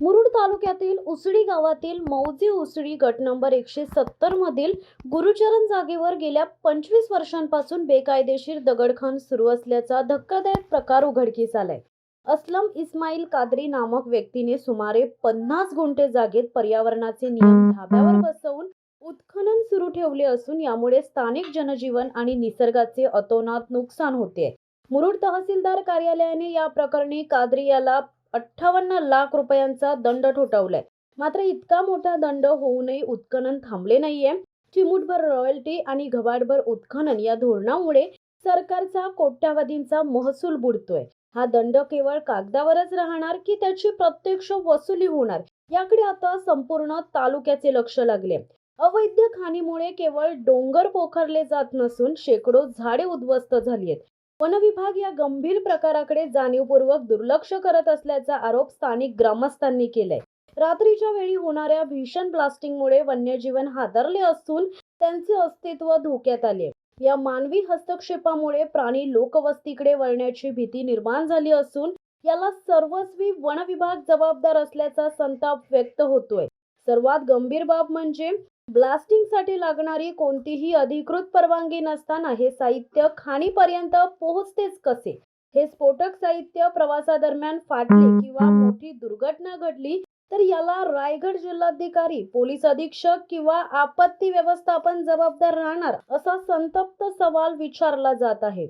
मुरुड तालुक्यातील उसडी गावातील मौजे उसडी गट नंबर एकशे सत्तर मधील गुरुचरण जागेवर गेल्या पंचवीस वर्षांपासून बेकायदेशीर दगडखान सुरू असल्याचा धक्कादायक प्रकार उघडकीस आलाय. असलम इस्माईल कादरी नामक व्यक्तीने सुमारे पन्नास गुंठे जागेत पर्यावरणाचे नियम धाब्यावर बसवून उत्खनन सुरू ठेवले असून यामुळे स्थानिक जनजीवन आणि निसर्गाचे अतोनात नुकसान होते. मुरुड तहसीलदार कार्यालयाने या प्रकरणी कादरी याला अठ्ठावन्न लाख रुपयांचा दंड ठोठावलाय. मात्र इतका मोठा दंड होऊनही उत्खनन थांबले नाहीये. चिमूटभर रॉयल्टी आणि घबाडभर उत्खनन या धोरणामुळे सरकारचा कोट्यावधींचा महसूल बुडतोय. हा दंड केवळ कागदावरच राहणार की त्याची प्रत्यक्ष वसुली होणार? याकडे आता संपूर्ण तालुक्याचे लक्ष लागले. अवैध खाणीमुळे केवळ डोंगर पोखरले जात नसून शेकडो झाडे उद्ध्वस्त झाली आहेत वनविभाग या गंभीर प्रकाराकडे जाणीवपूर्वक दुर्लक्ष करत असल्याचा आरोप स्थानिक ग्रामस्थांनी केलाय. रात्रीच्या वेळी होणाऱ्या भीषण ब्लास्टिंगमुळे वन्यजीवन हादरले असून त्यांचे अस्तित्व धोक्यात आले. या मानवी हस्तक्षेपामुळे प्राणी लोकवस्तीकडे वळण्याची भीती निर्माण झाली असून याला सर्वस्वी वन विभाग जबाबदार असल्याचा संताप व्यक्त होतोय. सर्वात गंभीर बाब म्हणजे ब्लास्टिंगसाठी लागणारी कोणतीही अधिकृत परवानगी नसताना हे साहित्य खाणीपर्यंत पोहोचतेच कसे? हे स्फोटक साहित्य प्रवासादरम्यान फाटले किंवा मोठी दुर्घटना घडली तर याला रायगड जिल्हाधिकारी पोलीस अधीक्षक किंवा आपत्ती व्यवस्थापन जबाबदार राहणार असा संतप्त सवाल विचारला जात आहे.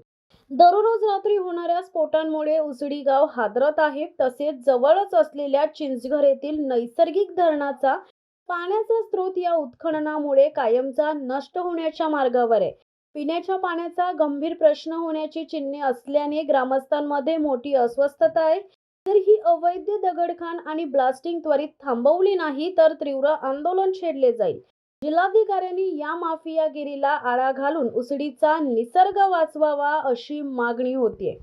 दररोज रात्री होणाऱ्या स्फोटांमुळे उसडी गाव हादरत आहे तसेच जवळच असलेल्या चिंचघर येथील नैसर्गिक धरणाचा पाण्याचा स्रोत या उत्खननामुळे कायमचा नष्ट होण्याच्या मार्गावर आहे. पिण्याच्या पाण्याचा गंभीर प्रश्न होण्याची चिन्हे असल्याने ग्रामस्थांमध्ये मोठी अस्वस्थता आहे. जर ही अवैध दगडखाण आणि ब्लास्टिंग त्वरित थांबवली नाही तर तीव्र आंदोलन छेडले जाईल. जिल्हाधिकाऱ्यांनी या माफियागिरीला आळा घालून उसडीचा निसर्ग वाचवावा अशी मागणी होतीये.